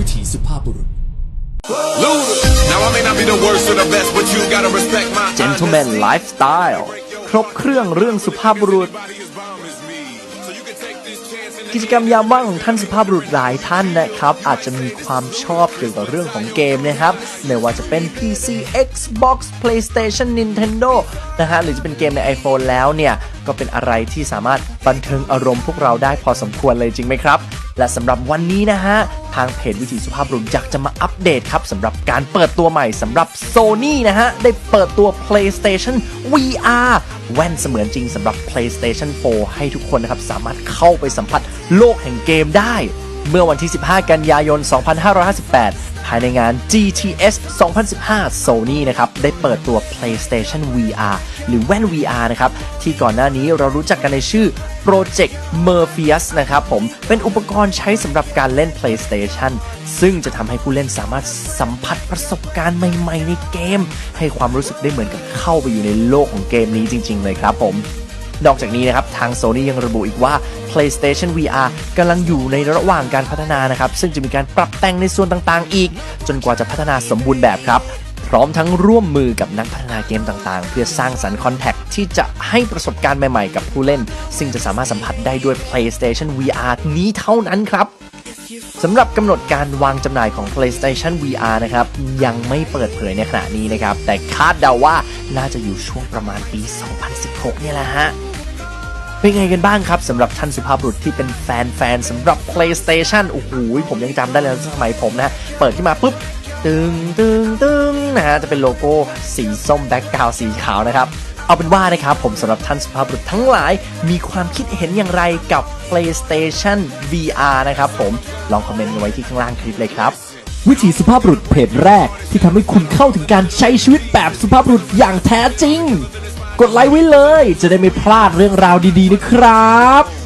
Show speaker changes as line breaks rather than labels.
วิถีสุภาพบุรุษ
Luda. Now I may not be the worst or the best, but you gotta respect my
Gentleman Lifestyle ครบเครื่องเรื่องสุภาพบุรุษ กิจกรรมยามว่างของท่านสุภาพบุรุษหลายท่านนะครับ อาจจะมีความชอบเกี่ยวกับเรื่องของเกมนะครับไม่ว่าจะเป็น PC Xbox PlayStation Nintendo นะฮะหรือจะเป็นเกมใน iPhone แล้วเนี่ย ก็เป็นอะไรที่สามารถบันเทิงอารมณ์พวกเราได้พอสมควรเลยจริงไหมครับ และสำหรับวันนี้นะฮะ ทางเพจวิถีสุภาพบุรุษอยากจะมาอัปเดตครับสำหรับการเปิดตัวใหม่สำหรับ Sony นะฮะได้เปิดตัว PlayStation VR แว่นเสมือนจริงสำหรับ PlayStation 4 ให้ทุกคนนะครับสามารถเข้าไปสัมผัสโลกแห่งเกมได้ เมื่อวันที่ 15 กันยายน 2558ายในงาน GTS 2015 Sony นะครับ ได้เปิดตัว PlayStation VR หรือแว่น VR นะครับ ที่ก่อนหน้านี้เรารู้จักกันในชื่อ Project Morpheus นะครับผม เป็นอุปกรณ์ใช้สำหรับการเล่น PlayStation ซึ่งจะทำให้ผู้เล่นสามารถสัมผัสประสบการณ์ใหม่ ๆ ในเกม ให้ความรู้สึกได้เหมือนกับเข้าไปอยู่ในโลกของเกมนี้จริง ๆ เลยครับผม นอกจากนี้นะครับ ทาง Sony ยังระบุอีกว่า PlayStation VR กำลังอยู่ในระหว่างการพัฒนานะครับ ซึ่งจะมีการปรับแต่งในส่วนต่างๆ อีก จนกว่าจะพัฒนาสมบูรณ์แบบครับ พร้อมทั้งร่วมมือกับนักพัฒนาเกมต่างๆ เพื่อสร้างสรรค์คอนแทคที่จะให้ประสบการณ์ใหม่ๆ กับผู้เล่น ซึ่งจะสามารถสัมผัสได้ด้วย PlayStation VR นี้เท่านั้นครับสำหรับกำหนดการวางจำหน่ายของ PlayStation VR นะครับ ยังไม่เปิดเผยในขณะนี้นะครับ แต่คาดเดาว่าน่าจะอยู่ช่วงประมาณปี 2016 เนี่ยแหละฮะ เป็นไงกันบ้างครับสำหรับท่านสุภาพบุรุษที่เป็นแฟนแฟนๆสำหรับ PlayStation โอ้โหผมยังจำได้เลยสมัยผมนะเปิดขึ้นมาปุ๊บ ตึงตึงตึงนะฮะจะเป็นโลโก้สีส้มแบ็กกราวสีขาวนะครับ เอาเป็นว่านะครับผมสำหรับท่านสุภาพบุรุษทั้งหลาย มีความคิดเห็นอย่างไรกับ PlayStation VR นะครับผมลองคอมเมนต์ไว้ที่ข้างล่างคลิปเลยครับ
วิถีสุภาพบุรุษเพจแรกที่ทำให้คุณเข้าถึงการใช้ชีวิตแบบสุภาพบุรุษอย่างแท้จริง กดไลค์ไว้เลย จะได้ไม่พลาดเรื่องราวดีๆนะครับ